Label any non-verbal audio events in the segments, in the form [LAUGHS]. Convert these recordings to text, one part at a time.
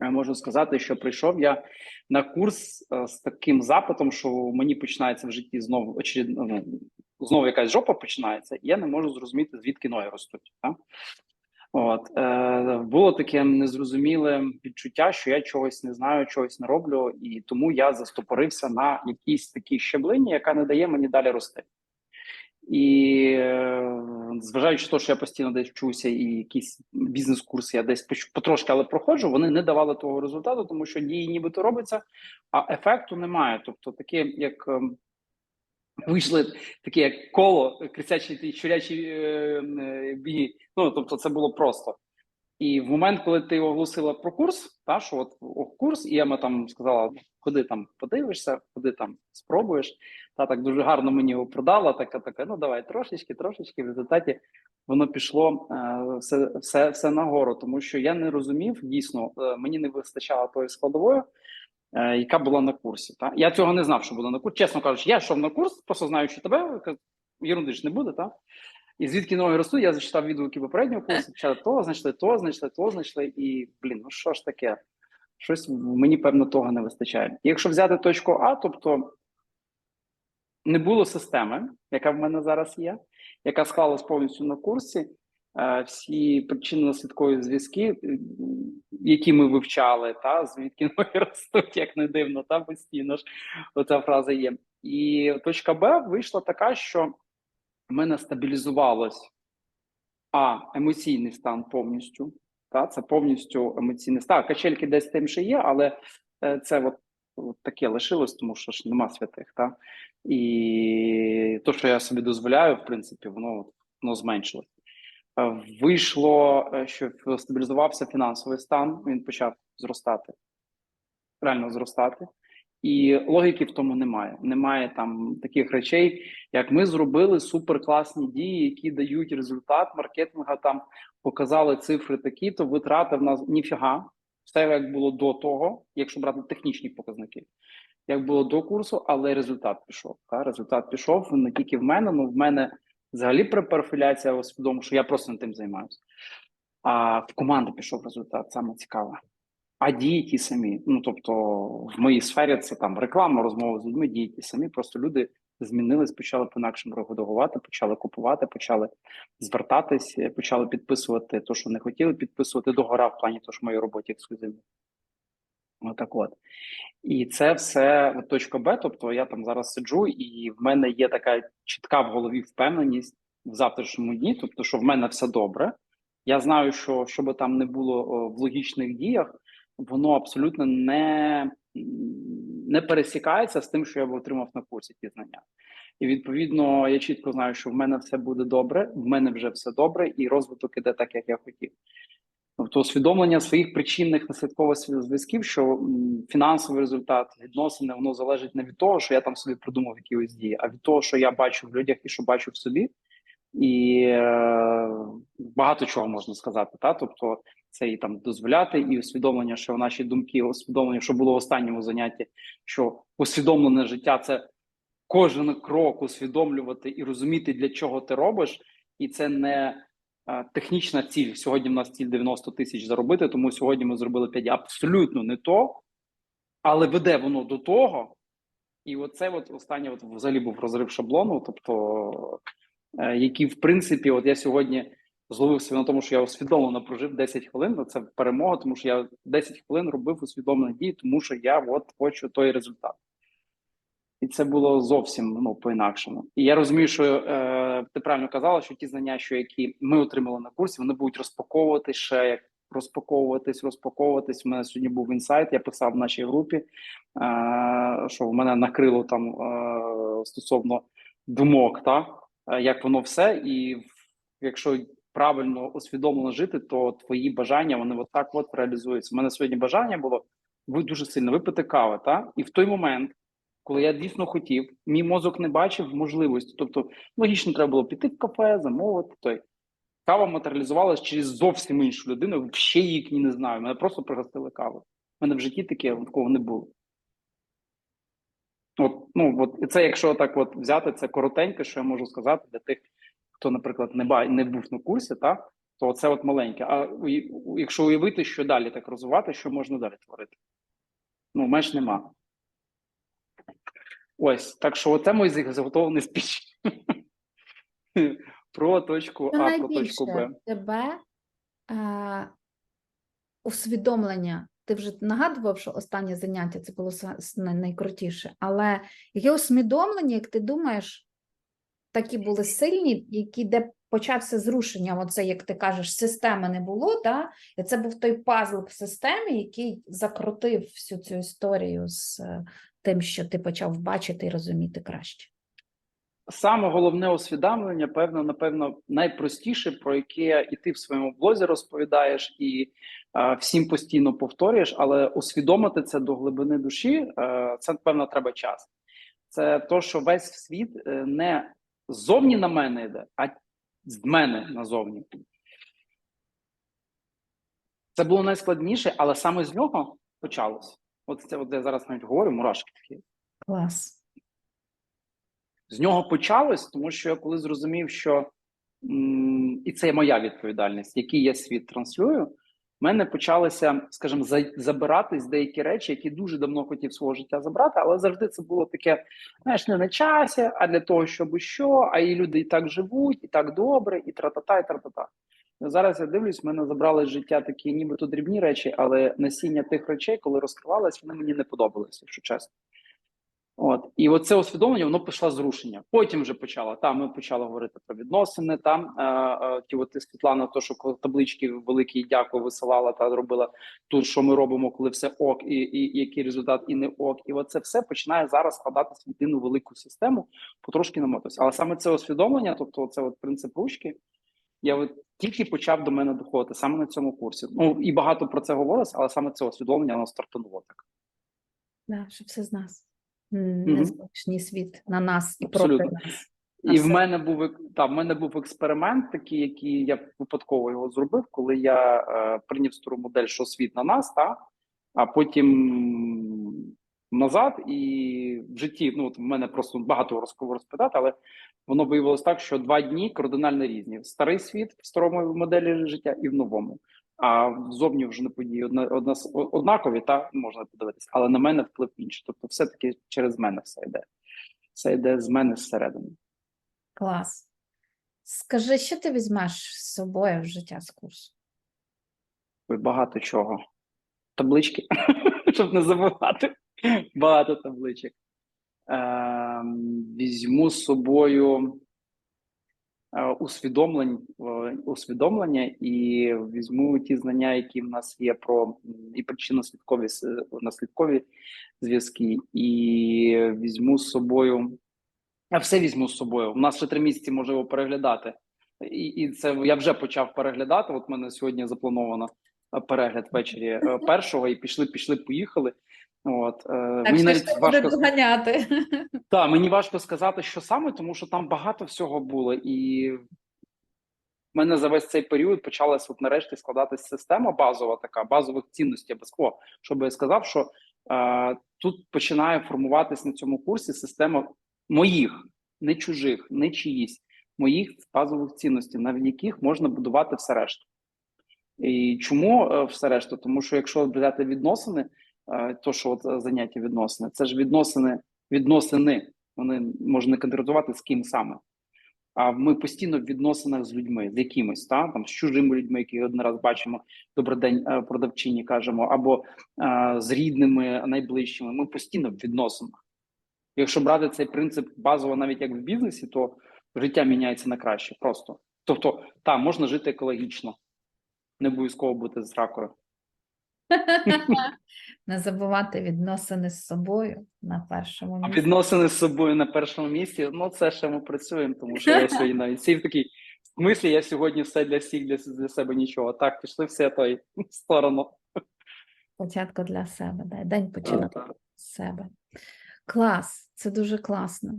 Можу сказати, що прийшов я на курс е, з таким запитом, що мені починається в житті знову очередно, ну, знову якась жопа починається, і я не можу зрозуміти, звідки ноги ростуть. Так? От е, було таке незрозуміле відчуття, що я чогось не знаю, чогось не роблю, і тому я застопорився на якійсь такій щеблині, яка не дає мені далі рости. І е, зважаючи на те, що я постійно десь вчуся, і якісь бізнес-курси я десь потрошки, але проходжу, вони не давали того результату, тому що дії нібито робиться, а ефекту немає. Тобто, таке, як ем, вийшли таке як коло, крисячі щурячі е, е, біги. Ну тобто, це було просто. І в момент, коли ти оголосила про курс, та що от о, курс, і Ема там сказала: ходи там подивишся, ходи там спробуєш. Та так дуже гарно мені його продала. Така така, ну давай трошечки, трошечки. В результаті воно пішло е, все, все, все нагору, тому що я не розумів дійсно, е, мені не вистачало тої складової, е, яка була на курсі. Та я цього не знав, що буде на курсі. Чесно кажучи, я йшов на курс, просто знаючи тебе, ерундиш не буде, та і звідки ноги ростуть, я зачитав відгуки попереднього курсу, почали то знайшли, то знайшли, то знайшли, і блін, ну що ж таке? Щось мені певно того не вистачає. І якщо взяти точку А, тобто не було системи, яка в мене зараз є, яка склалась повністю на курсі. Е, Всі причинно-наслідкові зв'язки, е, які ми вивчали, та звідки [LAUGHS] ноги ростуть, як не дивно, та постійно ж оця фраза є. І точка Б вийшла така, що в мене стабілізувалось а емоційний стан повністю. Та це повністю емоційний стан. Качельки десь тим ще є, але е, це от, от таке лишилось, тому що ж нема святих. Та і то, що я собі дозволяю, в принципі, воно воно зменшилось. Е, Вийшло, е, що стабілізувався фінансовий стан, він почав зростати, реально зростати. І логіки в тому немає. Немає там таких речей, як ми зробили суперкласні дії, які дають результат маркетинга. Там показали цифри такі, то витрати в нас ніфіга. Все як було до того, якщо брати технічні показники, як було до курсу, але результат пішов. Та результат пішов не тільки в мене, ну в мене взагалі перепрофіляція усвідомо, що я просто не тим займаюся. А в команди пішов результат, саме цікаве. А дії ті самі. Ну тобто, в моїй сфері це там реклама, розмови з людьми, дії ті самі. Просто люди змінились, почали по-інакшому реагувати, почали купувати, почали звертатись, е, почали підписувати те, що не хотіли підписувати. Догора в плані того, що в моїй роботі ексклюзивно. Отак от. І це все от точка Б. Тобто я там зараз сиджу, і в мене є така чітка в голові впевненість в завтрашньому дні, тобто, що в мене все добре. Я знаю, що що би там не було в логічних діях, воно абсолютно не не пересікається з тим, що я б отримав на курсі ті знання. І відповідно я чітко знаю, що в мене все буде добре, в мене вже все добре, і розвиток іде так, як я хотів. Тобто усвідомлення своїх причинних наслідкових зв'язків, що фінансовий результат відносини воно залежить не від того, що я там собі придумав якісь дії, а від того, що я бачу в людях і що бачу в собі, і е, багато чого можна сказати. Та тобто, це і там дозволяти, і усвідомлення, що наші думки, усвідомлення, що було в останньому занятті, що усвідомлене життя це кожен крок усвідомлювати і розуміти, для чого ти робиш, і це не е, технічна ціль. Сьогодні в нас ціль 90 тисяч заробити, тому сьогодні ми зробили 5. Абсолютно не то, але веде воно до того. І оце от останнє от взагалі був розрив шаблону, тобто, е, який, в принципі, от я сьогодні зловив себе на тому, що я усвідомлено прожив 10 хвилин. Ну, це перемога, тому що я 10 хвилин робив усвідомлені дії, тому що я от хочу той результат. І це було зовсім ну по-інакшому. І я розумію, що е, ти правильно казала, що ті знання, що які ми отримали на курсі, вони будуть розпаковуватись ще як розпаковуватись, розпаковуватись. У мене сьогодні був інсайт. Я писав в нашій групі, е, що в мене накрило там е, стосовно думок, та е, як воно все, і якщо правильно усвідомлено жити, то твої бажання вони от так от реалізуються. У мене сьогодні бажання було ви дуже сильно випити кави, та і в той момент коли я дійсно хотів, мій мозок не бачив можливості. Тобто, логічно, треба було піти в кафе, замовити той. Кава матеріалізувалася через зовсім іншу людину, ще її не знаю. Мене просто пригостили каву. У мене в житті таке такого не було. От, ну, от, це, якщо так от взяти, це коротеньке, що я можу сказати для тих, хто, наприклад, не ба, не був на курсі, так? То це от маленьке. А якщо уявити, що далі так розвивати, що можна далі творити? Ну, меж нема. Ось, так що оце мій заготовлений спіч. [LAUGHS] Про точку А, про точку Б. тебе е, усвідомлення? Ти вже нагадував, що останнє заняття це було найкрутіше, але яке усвідомлення, як ти думаєш, такі були сильні, які де почався зрушення, оце, як ти кажеш, системи не було, та? і це був той пазл в системі, який закрутив всю цю історію з е, тим, що ти почав бачити і розуміти краще. Саме головне усвідомлення, певно, напевно, найпростіше, про яке і ти в своєму блозі розповідаєш, і е, всім постійно повторюєш, але усвідомити це до глибини душі, е, це певно треба час. Це то, що весь світ е, не ззовні на мене йде, а з мене назовні. Це було найскладніше, але саме з нього почалось. От це от я зараз навіть говорю, мурашки такі. Клас. З нього почалось, тому що я коли зрозумів, що і це моя відповідальність, який я світ транслюю, в мене почалися, скажімо, за, забиратись деякі речі, які дуже давно хотів свого життя забрати, але завжди це було таке, знаєш, не на часі, а для того, щоб що, а і люди і так живуть, і так добре, і тра-та-та, і тра-та-та. І Зараз я дивлюсь, в мене забрали з життя такі нібито дрібні речі, але насіння тих речей, коли розкривалось, вони мені не подобалися, якщо чесно. От і оце усвідомлення воно пішло зрушення. Потім вже почало. Там ми почали говорити про відносини. Там е, е, ті, от Світлана, то що таблички великі дякую висилала та робила тут, що ми робимо, коли все ок, і, і, і який результат, і не ок. І оце все починає зараз складатися в єдину велику систему, потрошки намотусь. Але саме це усвідомлення, тобто це от принцип ручки, я от тільки почав до мене доходити саме на цьому курсі. Ну і багато про це говорилось, але саме це усвідомлення воно стартануло так. Да, що все з нас. Незалежний світ на нас і проти нас. І в мене був та, в мене був експеримент, такий, який я випадково його зробив, коли я е, прийняв стару модель, що світ на нас, та, а потім назад, і в житті, ну от в мене просто багато розкого розповідати, але воно виявилось так, що два дні кардинально різні: старий світ в старому моделі життя і в новому. А зовні вже не події одна, одна, однакові, та можна подивитися, але на мене вплив інший. Тобто, все-таки через мене все йде. Все йде з мене зсередини. Клас. Скажи, що ти візьмеш з собою в життя з курсу? Ой, Багато чого. Таблички, [LAUGHS] щоб не забувати. Багато табличок. Ем, візьму з собою е, усвідомлень, е, усвідомлення і візьму ті знання, які в нас є про і причинно-слідкові наслідкові зв'язки, і візьму з собою. Я все візьму з собою. У нас ще три місяці можливо переглядати. І, і це я вже почав переглядати. От мене сьогодні заплановано е, перегляд ввечері е, першого, і пішли, пішли, поїхали. От е, мені навіть важко доганяти. та мені важко сказати, що саме, тому що там багато всього було, і в мене за весь цей період почалась от нарешті складатись система базова, така базових цінностей. Без кого, щоб я сказав, що е, тут починає формуватись на цьому курсі система моїх, не чужих, не чиїсь, моїх базових цінностей, навіть яких можна будувати все решту. І чому е, все решту? Тому що якщо взяти відносини, е, то що от е, заняття відносини, це ж відносини, відносини. Вони можна конкретувати з ким саме. А ми постійно в відносинах з людьми, з якимось, та там з чужими людьми, які один раз бачимо, добрий день продавчині кажемо, або е, з рідними найближчими. Ми постійно в відносинах. Якщо брати цей принцип базово, навіть як в бізнесі, то життя міняється на краще. Просто тобто, так, можна жити екологічно, не обов'язково бути з ракою. [LAUGHS] Не забувати відносини з собою на першому А місці. відносини з собою на першому місці, ну це ще ми працюємо, тому що я сьогодні [LAUGHS] навіть сів такий в смислі, я сьогодні все для всіх, для, для себе нічого. Так, пішли все той [LAUGHS] сторону. Спочатку для себе, да, день починати з себе. Клас, це дуже класно.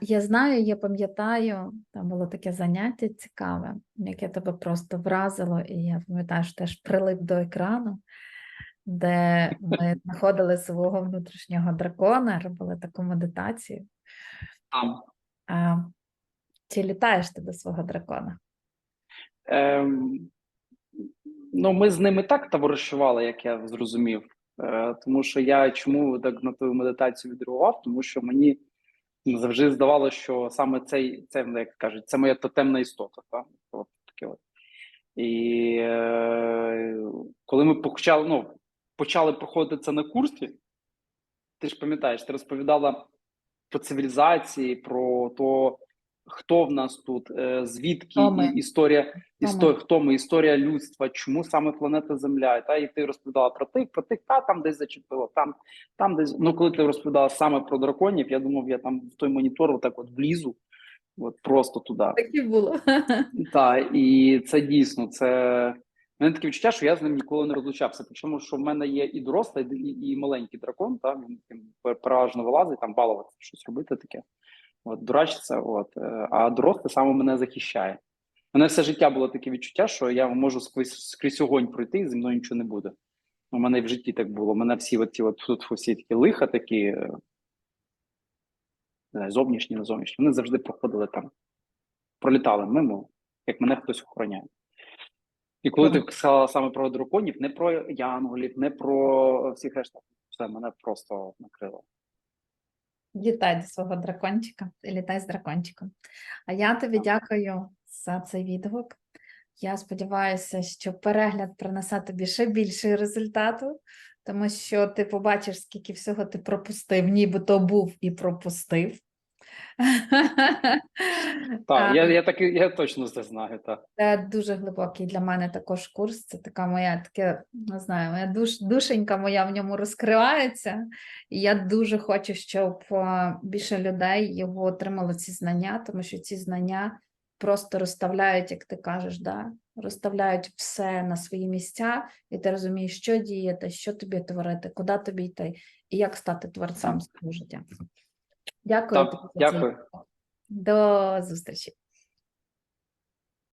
Я знаю, я пам'ятаю, там було таке заняття цікаве, яке тебе просто вразило, і я пам'ятаю, що теж прилип до екрану, де ми [LAUGHS] знаходили свого внутрішнього дракона, робили таку медитацію. А, чи літаєш ти до свого дракона? Ем, ну, ми з ними так товаришували, як я зрозумів. Е, тому що я чому так на твою медитацію відреагував? Тому що мені завжди здавалося, що саме цей, це, як кажуть, це моя тотемна істота. Так? От таке от. І е, коли ми почали, ну, почали проходити це на курсі, ти ж пам'ятаєш, ти розповідала про цивілізації, про то, хто в нас тут, е, звідки Хто ми? і історія, історія, хто ми, історія людства, чому саме планета Земля, та і ти розповідала про тих, про тих, та там десь зачепило, там, там десь. Ну, коли ти розповідала саме про драконів, я думав, я там в той монітор отак от влізу, от просто туди. Так і було. [LAUGHS] Так, і це дійсно це. У мене таке відчуття, що я з ним ніколи не розлучався. Причому, що в мене є і дорослий, і, і маленький дракон, та він переважно вилазить, там балуватися, щось робити таке. От, дурачиться, от. е, А дорослий саме мене захищає. У мене все життя було таке відчуття, що я можу скрізь, скрізь огонь пройти, і зі мною нічого не буде. У мене в житті так було. У мене всі от от тут всі такі лиха, такі е, не знаю, зовнішні, не зовнішні, вони завжди проходили там, пролітали мимо, як мене хтось охороняє. І коли ти сказала саме про драконів, не про янголів, не про всіх решта, все мене просто накрило. Літай до свого дракончика, літай з дракончиком. А я тобі дякую за цей відгук. Я сподіваюся, що перегляд принесе тобі ще більше результату, тому що ти побачиш, скільки всього ти пропустив, нібито був і пропустив. [LAUGHS] Так, я, я так я точно це знаю. Так. Це дуже глибокий для мене також курс. Це така моя таке, не знаю, моя душ, душенька моя в ньому розкривається. І я дуже хочу, щоб більше людей його отримали ці знання, тому що ці знання просто розставляють, як ти кажеш, да? розставляють все на свої місця, і ти розумієш, що діяти, що тобі творити, куди тобі йти, і як стати творцем свого життя. Дякую. Так, тобі за дякую. До зустрічі.